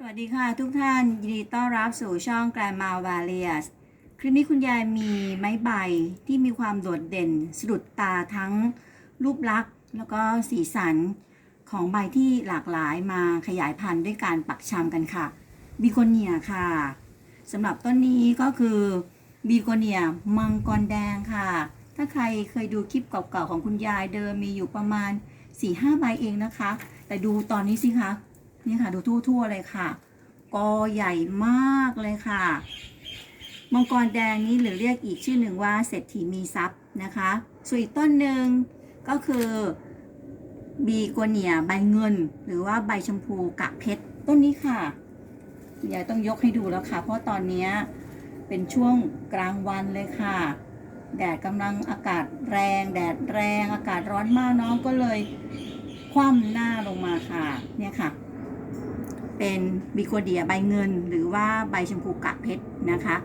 สวัสดีค่ะทุกท่าน ยินดีต้อนรับสู่ช่อง Grandma Valias คลิปนี้คุณยายมีไม้ใบที่มีความโดดเด่นสะดุดตาทั้งรูปลักษณ์ แล้วก็สีสันของใบที่หลากหลายมาขยายพันธุ์ด้วยการปักชำกันค่ะบีโกเนียค่ะสำหรับต้นนี้ก็คือบีโกเนียมังกรแดงค่ะ ถ้าใครเคยดูคลิปเก่าๆของคุณยายเดิมมีอยู่ประมาณ4-5ใบเองนะคะ แต่ดูตอนนี้สิคะ นี่ค่ะ ดูทั่วๆเลยค่ะ กอใหญ่มากเลยค่ะ มังกรแดงนี้หรือเรียกอีกชื่อหนึ่งว่าเศรษฐีมีทรัพย์นะคะ ส่วนอีกต้นหนึ่งก็คือบีโกเนียใบเงิน หรือว่าใบชมพูกากเพชรต้นนี้ค่ะยายต้องยกให้ดูแล้วค่ะ เพราะตอนนี้เป็นช่วงกลางวันเลยค่ะ แดดกำลังอากาศแรง แดดแรงอากาศร้อนมากน้องก็เลยคว่ำหน้าลงมาค่ะ เนี่ยค่ะ เป็นบิโคเดียใบเงิน หรือว่าใบชมพูกากเพชรนะคะ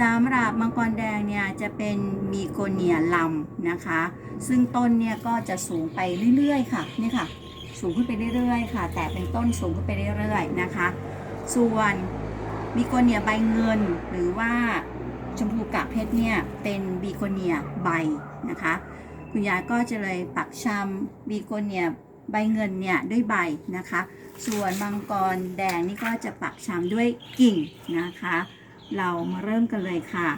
สำหรับมังกรแดงเนี่ยจะเป็นมีโกเนียลำนะคะ ซึ่งต้นเนี่ยก็จะสูงไปเรื่อยๆ ค่ะนี่ค่ะ สูงขึ้นไปเรื่อยๆ ค่ะ แต่เป็นต้นสูงขึ้นไปเรื่อยๆนะคะ ส่วนบีโกเนียใบเงิน หรือว่าชมพูกากเพชรเนี่ยเป็นบีโกเนียใบนะคะ คุณยายก็จะเลยปักชำบีโกเนีย ใบเงินเนี่ยด้วยใบนะคะ ส่วนมังกรแดงนี่ก็จะปักชำด้วยกิ่งนะคะ เรามาเริ่มกันเลยค่ะ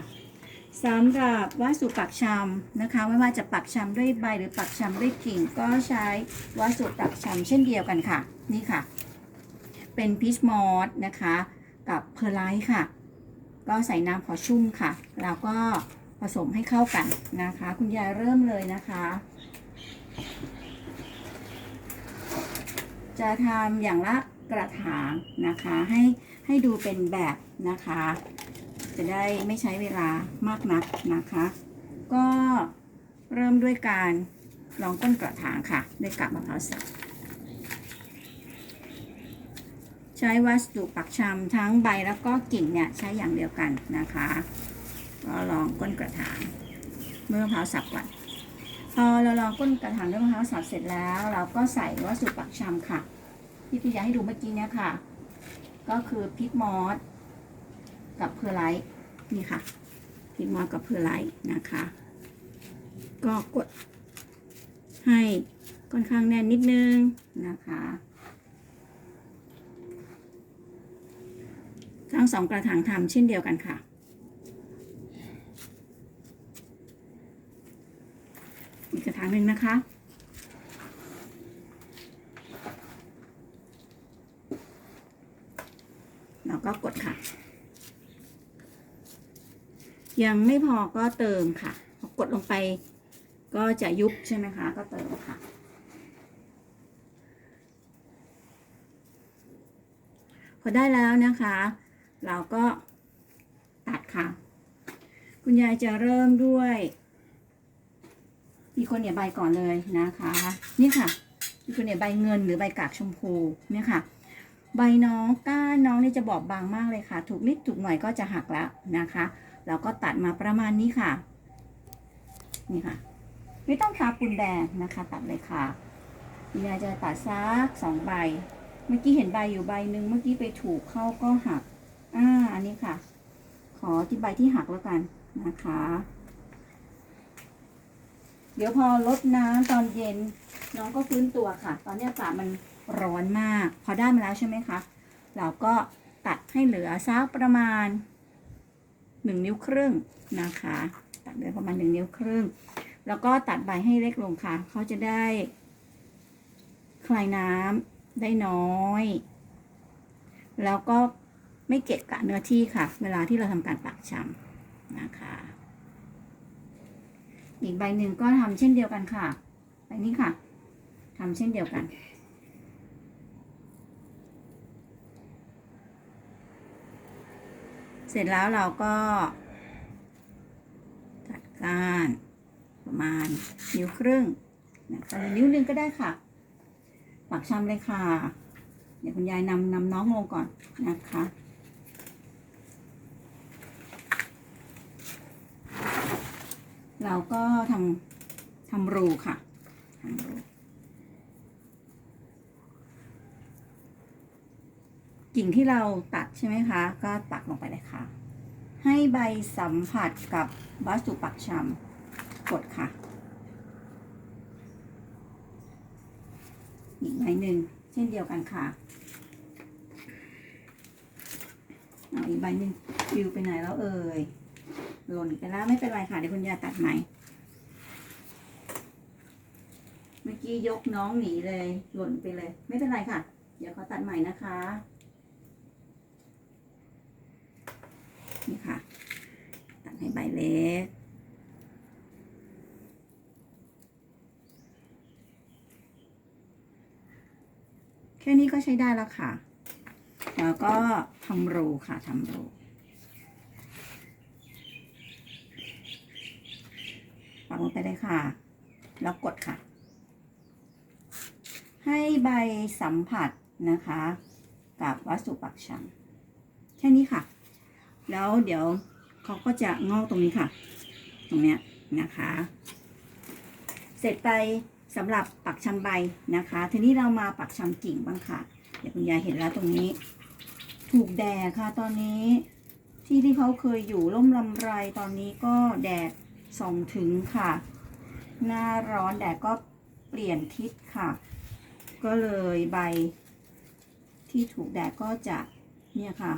สำหรับวัสดุปักชำนะคะ ไม่ว่าจะปักชำด้วยใบหรือปักชำด้วยกิ่ง ก็ใช้วัสดุปักชำเช่นเดียวกันค่ะ นี่ค่ะ เป็นพีชมอสนะคะ กับเพอร์ไลท์ค่ะ ก็ใส่น้ำพอชุ่มค่ะ แล้วก็ผสมให้เข้ากันนะคะ คุณยายเริ่มเลยนะคะ จะทำอย่างละกระถางนะคะให้ให้ดูเป็นแบบนะคะ จะได้ไม่ใช้เวลามากนักนะคะ ก็เริ่มด้วยการลองก้นกระถางค่ะด้วยกับมะพร้าวสับใช้วัสดุปักชำทั้งใบแล้วก็กิ่งเนี่ยใช้อย่างเดียวกันนะคะ ก็ลองก้นกระถางเมื่อมะพร้าวสับก่อน พอเราลองก้นกระถางด้วยมะพร้าวสับเสร็จแล้ว เราก็ใส่วัสดุปักชำค่ะที่พี่ยาให้ดูเมื่อกี้เนี่ยค่ะ ก็คือพิกมอสกับเพอร์ไลท์นี่ค่ะพิกมอสกับเพอร์ไลท์นะคะ ก็กดให้ค่อนข้างแน่นนิดนึงนะคะทั้งสองกระถางทำเช่นเดียวกันค่ะ อีกกระถางหนึ่งนะคะ แล้วก็กดค่ะ ยังไม่พอก็เติมค่ะพอกดลงไปก็จะยุบใช่ไหมคะ ก็เติมค่ะพอได้แล้วนะคะ เราก็ตัดค่ะ คุณยายจะเริ่มด้วย มีคนเนี่ยใบก่อนเลยนะคะ นี่ค่ะมีคนเนี่ยใบเงินหรือใบกากชมพูเนี่ยค่ะ ใบน้องก้านน้องนี่จะบอบบางมากเลยค่ะ ถูกนิดถูกหน่อยก็จะหักแล้วนะคะเราก็ตัดมาประมาณนี้ค่ะ นี่ค่ะ ไม่ต้องทาปูนแดงนะคะ ตัดเลยค่ะคุณยายจะตัดซักสองใบ เมื่อกี้เห็นใบอยู่ใบหนึ่งเมื่อกี้ไปถูกเข้าก็หักอ่าอันนี้ค่ะ ขอที่ใบที่หักแล้วกันนะคะ เดี๋ยวพอลดน้ำตอนเย็น น้องก็ฟื้นตัวค่ะ ตอนนี้อากาศมันร้อนมาก พอได้มาแล้วใช่ไหมคะ เราก็ตัดให้เหลือสักประมาณหนึ่งนิ้วครึ่งนะคะ ตัดเหลือประมาณหนึ่งนิ้วครึ่ง แล้วก็ตัดใบให้เล็กลงค่ะ เขาจะได้ คลายน้ำได้น้อย แล้วก็ไม่เกะกะเนื้อที่ค่ะ เวลาที่เราทำการปักชำนะคะ อีกใบหนึ่งก็ทำเช่นเดียวกันค่ะใบนี้ค่ะทำเช่นเดียวกัน เสร็จแล้วเราก็ตัดกานประมาณนิ้วครึ่งนะคะนิ้วหนึ่งก็ได้ค่ะ ปักชำเลยค่ะ เดี๋ยวคุณยายนำนำน้องลงก่อนนะคะ เราก็ทำทำรูค่ะทำรูกิ่งที่เราตัดใช่ไหมคะ ก็ตักลงไปเลยค่ะ ให้ใบสัมผัสกับวัสดุปักชำกดค่ะ อีกใบหนึ่งเช่นเดียวกันค่ะเอาอีกใบหนึ่งฟิวไปไหนแล้วเอ่ย หล่นไปแล้วไม่เป็นไรค่ะเดี๋ยวคุณยายตัดใหม่ เมื่อกี้ยกน้องหนีเลย หล่นไปเลย ไม่เป็นไรค่ะ เดี๋ยวขอตัดใหม่นะคะ นี่ค่ะ ตัดให้ใบเล็กแค่นี้ก็ใช้ได้แล้วค่ะ แล้วก็ทำรูค่ะทำรูปัก ลงไปเลยค่ะ แล้วกดค่ะ ให้ใบสัมผัสนะคะ กับวัสดุปักชำแค่นี้ค่ะ แล้วเดี๋ยวเขาก็จะงอกตรงนี้ค่ะ ตรงเนี้ยนะคะ เสร็จไปสำหรับปักชำใบนะคะ ทีนี้เรามาปักชำกิ่งบ้างค่ะเดี๋ยวคุณยายเห็นแล้วตรงนี้ ถูกแดดค่ะ ตอนนี้ที่ที่เขาเคยอยู่ร่มลำไรตอนนี้ก็แดด ส่องถึงค่ะ หน้าร้อนแดดก็เปลี่ยนทิศค่ะ ก็เลยใบ ที่ถูกแดดก็จะเนี่ยค่ะ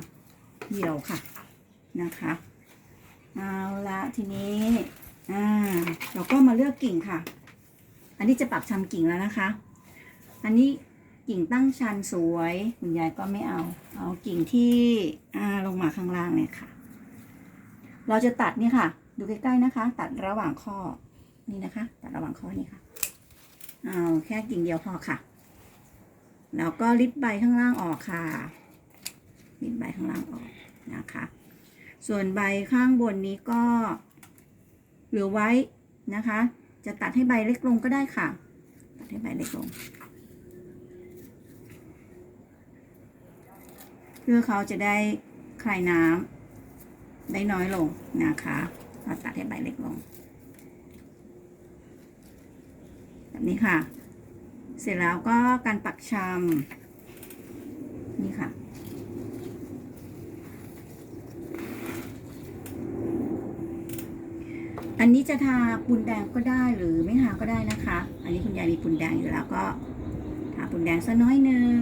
เหี่ยวค่ะนะคะเอาละทีนี้อ่าเราก็มาเลือกกิ่งค่ะ อันนี้จะปักชำกิ่งแล้วนะคะ อันนี้กิ่งตั้งชันสวยคุณยายก็ไม่เอา เอากิ่งที่อ่าลงมาข้างล่างเนี่ยค่ะ เราจะตัดเนี่ยค่ะ ดูใกล้ๆนะคะ ตัดระหว่างข้อนี่นะคะ ตัดระหว่างข้อนี่ค่ะ เอาแค่กิ่งเดียวพอค่ะ แล้วก็ลิดใบข้างล่างออกค่ะลิดใบข้างล่างออกนะคะ ส่วนใบข้างบนนี้ก็เหลือไว้นะคะ จะตัดให้ใบเล็กลงก็ได้ค่ะ ตัดให้ใบเล็กลง เพื่อเขาจะได้คลายน้ำได้น้อยลงนะคะ เราตัดให้ใบเล็กลง แบบนี้ค่ะ เสร็จแล้วก็การปักชำนี่ค่ะอันนี้จะทาปูนแดงก็ได้หรือไม่ทาก็ได้นะคะ อันนี้คุณยายมีปูนแดงอยู่แล้วก็ทาปูนแดงสักน้อยหนึ่ง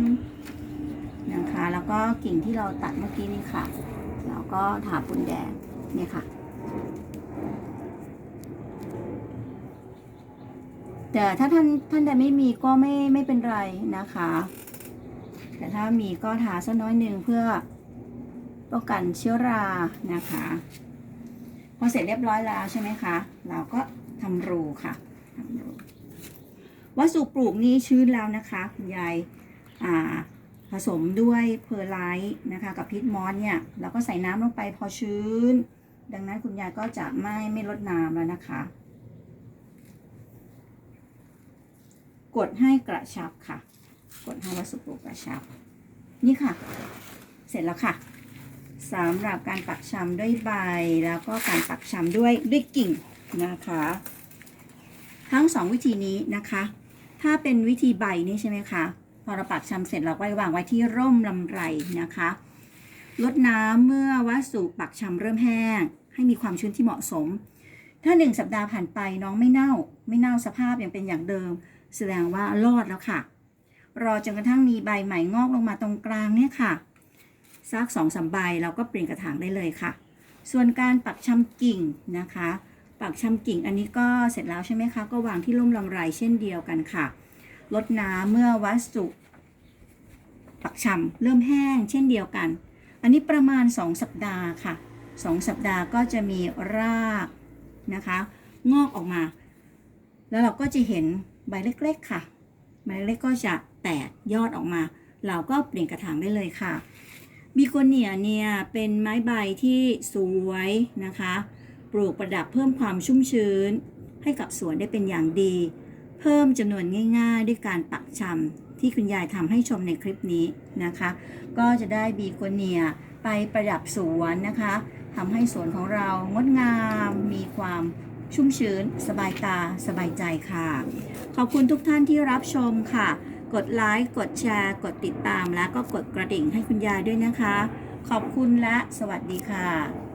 นะคะ แล้วก็กิ่งที่เราตัดเมื่อกี้นี่ค่ะ แล้วก็ทาปูนแดงเนี่ยค่ะ แต่ถ้าท่านท่านใดไม่มีก็ไม่ไม่เป็นไรนะคะ แต่ถ้ามีก็ทาสักน้อยหนึ่งเพื่อป้องกันเชื้อรานะคะ พอเสร็จเรียบร้อยแล้วใช่ไหมคะ เราก็ทำรูค่ะทำรูวัสดุปลูกนี้ชื้นแล้วนะคะคุณยายผสมด้วยเพอร์ไลท์นะคะกับพิษมอสเนี่ยเราก็ใส่น้ำลงไปพอชื้น ดังนั้นคุณยายก็จะไม่ไม่ลดน้ำแล้วนะคะ กดให้กระชับค่ะ กดให้วัสดุกกระชับ นี่ค่ะ เสร็จแล้วค่ะสำหรับการปักชำด้วยใบแล้วก็การปักชำด้วยด้วยกิ่งนะคะ ทั้งสองวิธีนี้นะคะ ถ้าเป็นวิธีใบนี่ใช่ไหมคะพอเราปักชำเสร็จเราก็วางไว้ที่ร่มลำไรนะคะลดน้ำเมื่อวัสดุปักชำเริ่มแห้ง ให้มีความชื้นที่เหมาะสม ถ้าหนึ่งสัปดาห์ผ่านไปน้องไม่เน่า ไม่เน่าสภาพยังเป็นอย่างเดิม แสดงว่ารอดแล้วค่ะ รอจนกระทั่งมีใบใหม่งอกลงมาตรงกลางเนี่ยค่ะสักสองสามใบเราก็เปลี่ยนกระถางได้เลยค่ะ ส่วนการปักชำกิ่งนะคะ ปักชำกิ่งอันนี้ก็เสร็จแล้วใช่ไหมคะก็วางที่ร่มลำไรเช่นเดียวกันค่ะลดน้ำเมื่อวัสดุปักชำเริ่มแห้งเช่นเดียวกัน อันนี้ประมาณ 2 สัปดาห์ค่ะ 2 สัปดาห์ก็จะมีรากนะคะ งอกออกมา แล้วเราก็จะเห็น ใบเล็กๆค่ะ ใบเล็กก็จะแตกยอดออกมา เราก็เปลี่ยนกระถางได้เลยค่ะบิโกเนียเนี่ยเป็นไม้ใบที่สวยนะคะ ปลูกประดับเพิ่มความชุ่มชื้น ให้กับสวนได้เป็นอย่างดี เพิ่มจำนวนง่ายๆ ด้วยการปักชำที่คุณยายทำให้ชมในคลิปนี้นะคะ ก็จะได้บีโกเนียไปประดับสวนนะคะทำให้สวนของเรางดงามมีความ ชุ่มชื้น สบายตา สบายใจค่ะ ขอบคุณทุกท่านที่รับชมค่ะ กดไลค์ กดแชร์ กดติดตาม และก็กดกระดิ่งให้คุณยายด้วยนะคะ ขอบคุณและสวัสดีค่ะ